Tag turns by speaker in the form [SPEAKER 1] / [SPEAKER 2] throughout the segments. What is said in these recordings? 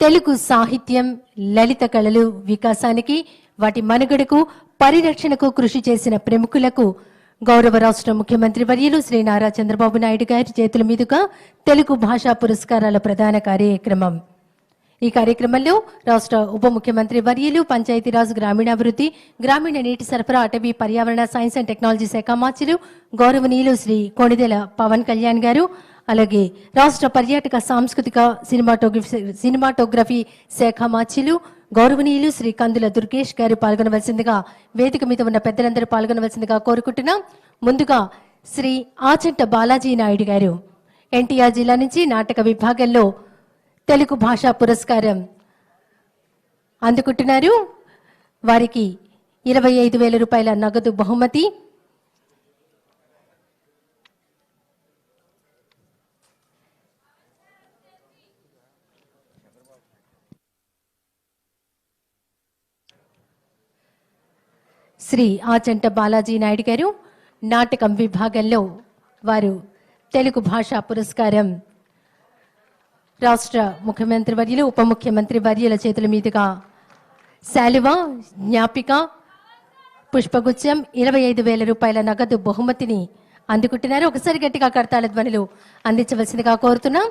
[SPEAKER 1] తెలుగు సాహిత్యం లలిత కళలు వికాసానికి వాటి మనుగడకు పరిరక్షణకు కృషి చేసిన ప్రముఖులకు గౌరవ రాష్ట్ర ముఖ్యమంత్రి వర్యులు శ్రీ నారా చంద్రబాబు నాయుడు గారి చేతుల మీదుగా తెలుగు భాషా పురస్కారాల ప్రధాన కార్యక్రమం. ఈ కార్యక్రమంలో రాష్ట్ర ఉప ముఖ్యమంత్రి వర్యులు పంచాయతీరాజ్ గ్రామీణాభివృద్ధి గ్రామీణ నీటి సరఫరా అటవీ పర్యావరణ సైన్స్ అండ్ టెక్నాలజీ శాఖ మార్చులు గౌరవనీయులు శ్రీ కొణిదెల పవన్ కళ్యాణ్ గారు అలాగే రాష్ట్ర పర్యాటక సాంస్కృతిక సినిమాటోగ్రఫీ సినిమాటోగ్రఫీ శాఖ మాచిలు గౌరవనీయులు శ్రీ కందుల దుర్గేష్ గారు పాల్గొనవలసిందిగా వేదిక మీద ఉన్న పెద్దలందరూ పాల్గొనవలసిందిగా కోరుకుంటున్నాం. ముందుగా శ్రీ ఆచంట బాలాజీ నాయుడు గారు ఎన్టీఆర్ జిల్లా నుంచి నాటక విభాగంలో తెలుగు భాషా పురస్కారం అందుకుంటున్నారు. వారికి ఇరవై ఐదు వేల రూపాయల నగదు బహుమతి శ్రీ ఆచంట బాలాజీ నాయుడు గారు నాటకం విభాగంలో వారు తెలుగు భాషా పురస్కారం రాష్ట్ర ముఖ్యమంత్రి వర్యులు ఉప ముఖ్యమంత్రి వర్యుల చేతుల మీదుగా శాలువ జ్ఞాపిక పుష్పగుచ్చం ఇరవై ఐదు వేల రూపాయల నగదు బహుమతిని అందుకుంటున్నారు. ఒకసారి గట్టిగా కర్తాల ధ్వనులు అందించవలసిందిగా కోరుతున్నాం.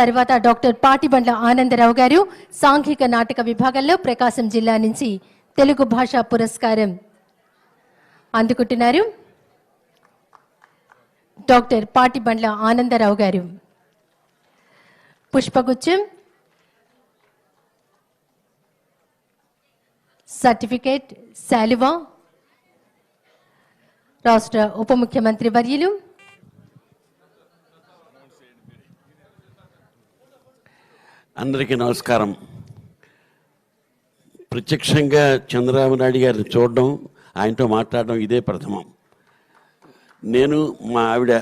[SPEAKER 1] తర్వాత డాక్టర్ పాటిబండ్ల ఆనందరావు గారు సాంఘిక నాటక విభాగంలో ప్రకాశం జిల్లా నుంచి తెలుగు భాషా పురస్కారం అందుకుంటున్నారు. డాక్టర్ పాటిబండ్ల ఆనందరావు గారు. పుష్పగుచ్చం. సర్టిఫికేట్ శాలువా. రాష్ట్ర ఉప ముఖ్యమంత్రి వర్యులు.
[SPEAKER 2] అందరికీ నమస్కారం. ప్రత్యక్షంగా చంద్రబాబు నాయుడు గారిని చూడడం ఆయనతో మాట్లాడడం ఇదే ప్రథమం. నేను మా ఆవిడ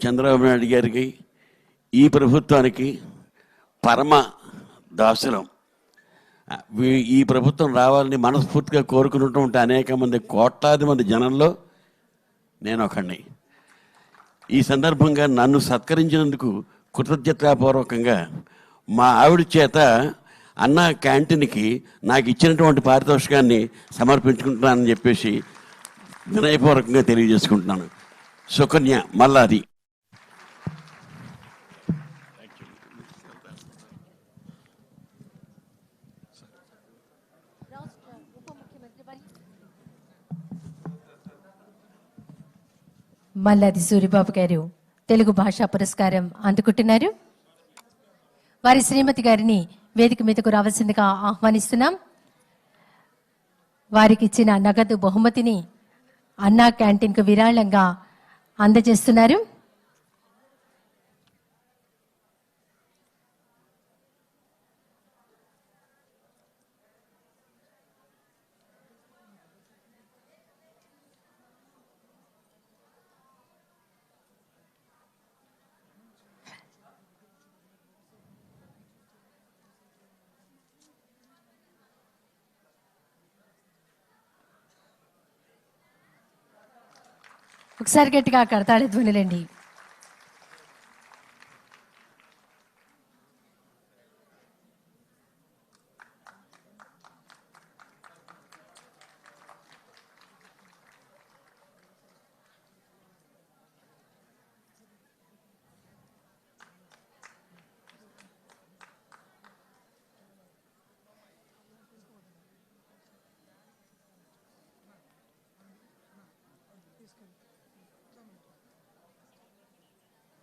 [SPEAKER 2] చంద్రబాబు నాయుడు గారికి ఈ ప్రభుత్వానికి పరమ దాసులం. ఈ ప్రభుత్వం రావాలని మనస్ఫూర్తిగా కోరుకున్నటువంటి అనేక మంది కోట్లాది మంది జనంలో నేను ఒకడిని ఈ సందర్భంగా నన్ను సత్కరించినందుకు కృతజ్ఞతాపూర్వకంగా మా ఆవిడ చేత అన్న క్యాంటీన్కి నాకు ఇచ్చినటువంటి పారితోషికాన్ని సమర్పించుకుంటున్నానని చెప్పేసి వినయపూర్వకంగా తెలియజేసుకుంటున్నాను. సుకన్య మల్లాది.
[SPEAKER 1] మల్లాది సూరిబాబు గారు తెలుగు భాషా పురస్కారం అందుకుంటున్నారు. వారి శ్రీమతి గారిని వేదిక మీదకు రావాల్సిందిగా ఆహ్వానిస్తున్నాం. వారికి ఇచ్చిన నగదు బహుమతిని అన్నా క్యాంటీన్కు విరాళంగా అందజేస్తున్నారు. ఒకసారి గట్టిగా కడతాళి ధ్వనులండి.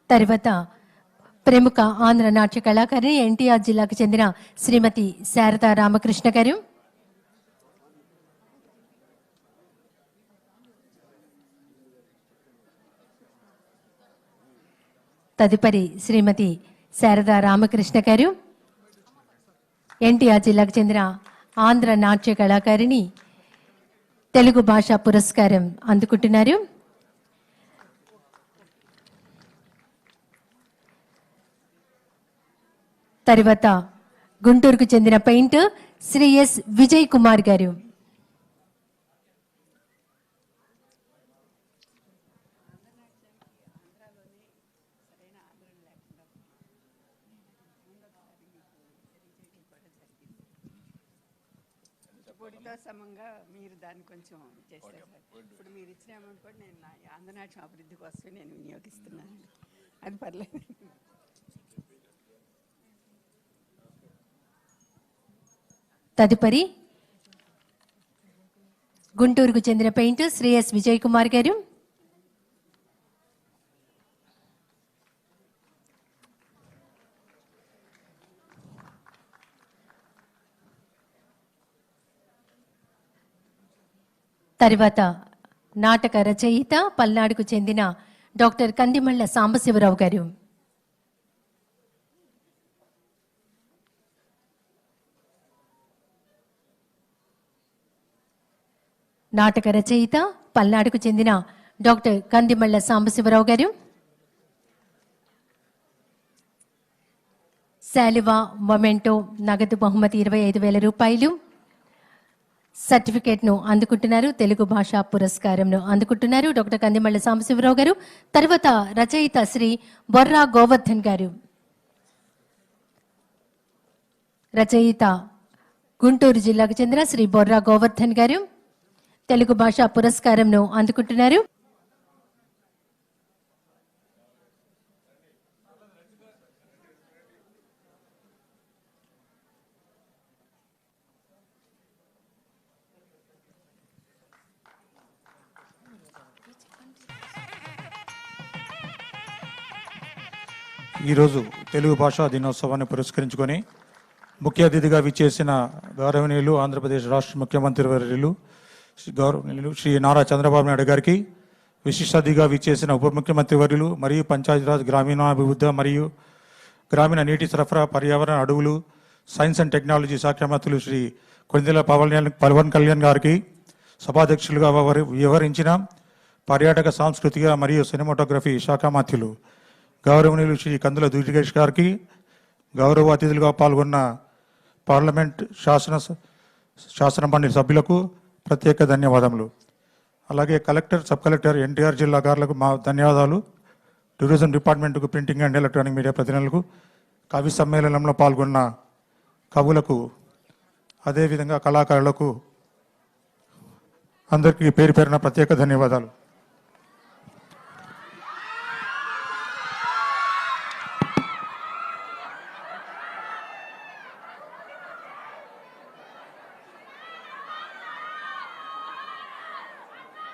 [SPEAKER 1] తర్వాత ప్రముఖ ఆంధ్ర నాట్య కళాకారిణి ఎన్టీఆర్ జిల్లాకు చెందిన శ్రీమతి శారదా రామకృష్ణ గారు. తదుపరి శ్రీమతి శారదా రామకృష్ణ గారు. ఎన్టీఆర్ జిల్లాకు చెందిన ఆంధ్ర నాట్య కళాకారిణి తెలుగు భాషా పురస్కారం అందుకుంటున్నారు. తర్వాత గుంటూరుకు చెందిన పెయింట్ శ్రీ ఎస్ విజయ్ కుమార్ గారు.
[SPEAKER 3] సమంగా మీరు దాన్ని కొంచెం చేస్తారు ఇప్పుడు మీరు ఇచ్చిన అమౌంట్ కూడా నేను ఆంధ్రనాట్యం అభివృద్ధి కోసం నేను వినియోగిస్తున్నాను. అది పర్లేదు.
[SPEAKER 1] తదుపరి గుంటూరుకు చెందిన పెయింటర్ శ్రీ ఎస్ విజయ్ కుమార్ గారు. తరువాత నాటక రచయిత పల్నాడుకు చెందిన డాక్టర్ కందిమళ్ళ సాంబశివరావు గారు. నాటక రచయిత పల్నాడుకు చెందిన డాక్టర్ కందిమళ్ళ సాంబశివరావు గారు శాలివా మొమెంటో నగదు బహుమతి ఇరవై ఐదు వేల రూపాయలు సర్టిఫికేట్ను అందుకుంటున్నారు తెలుగు భాషా పురస్కారంను అందుకుంటున్నారు డాక్టర్ కందిమళ్ళ సాంబశివరావు గారు. తర్వాత రచయిత శ్రీ బొర్రా గోవర్ధన్ గారు. రచయిత గుంటూరు జిల్లాకు చెందిన శ్రీ బొర్రా గోవర్ధన్ గారు. తెలుగు భాషా పురస్కారంను అందుకుంటున్నారు.
[SPEAKER 4] ఈరోజు తెలుగు భాషా దినోత్సవాన్ని పురస్కరించుకొని ముఖ్య అతిథిగా విచ్చేసిన గౌరవనీయులు ఆంధ్రప్రదేశ్ రాష్ట్ర ముఖ్యమంత్రి వర్యులు గౌరవనీయులు శ్రీ నారా చంద్రబాబు నాయుడు గారికి విశిష్ట విచ్చేసిన ఉప ముఖ్యమంత్రి వర్యులు మరియు పంచాయతీరాజ్ గ్రామీణాభివృద్ధి మరియు గ్రామీణ నీటి సరఫరా పర్యావరణ అడవులు సైన్స్ అండ్ టెక్నాలజీ శాఖ మంత్రులు శ్రీ కొనిదెల పవన్ పవన్ కళ్యాణ్ గారికి సభాధ్యక్షులుగా వ్యవహరి- వ్యవహరించిన పర్యాటక సాంస్కృతిక మరియు సినిమాటోగ్రఫీ శాఖ మంత్రులు గౌరవనీయులు శ్రీ కందుల దుర్గేష్ గారికి గౌరవ అతిథులుగా పాల్గొన్న పార్లమెంట్ శాసన శాసన మండలి సభ్యులకు ప్రత్యేక ధన్యవాదములు. అలాగే కలెక్టర్ సబ్ కలెక్టర్ ఎన్టీఆర్ జిల్లా గారులకు మా ధన్యవాదాలు. టూరిజం డిపార్ట్మెంట్కు ప్రింటింగ్ అండ్ ఎలక్ట్రానిక్ మీడియా ప్రతినిధులకు కవి సమ్మేళనంలో పాల్గొన్న కవులకు అదేవిధంగా కళాకారులకు అందరికీ పేరు పేరున ప్రత్యేక ధన్యవాదాలు.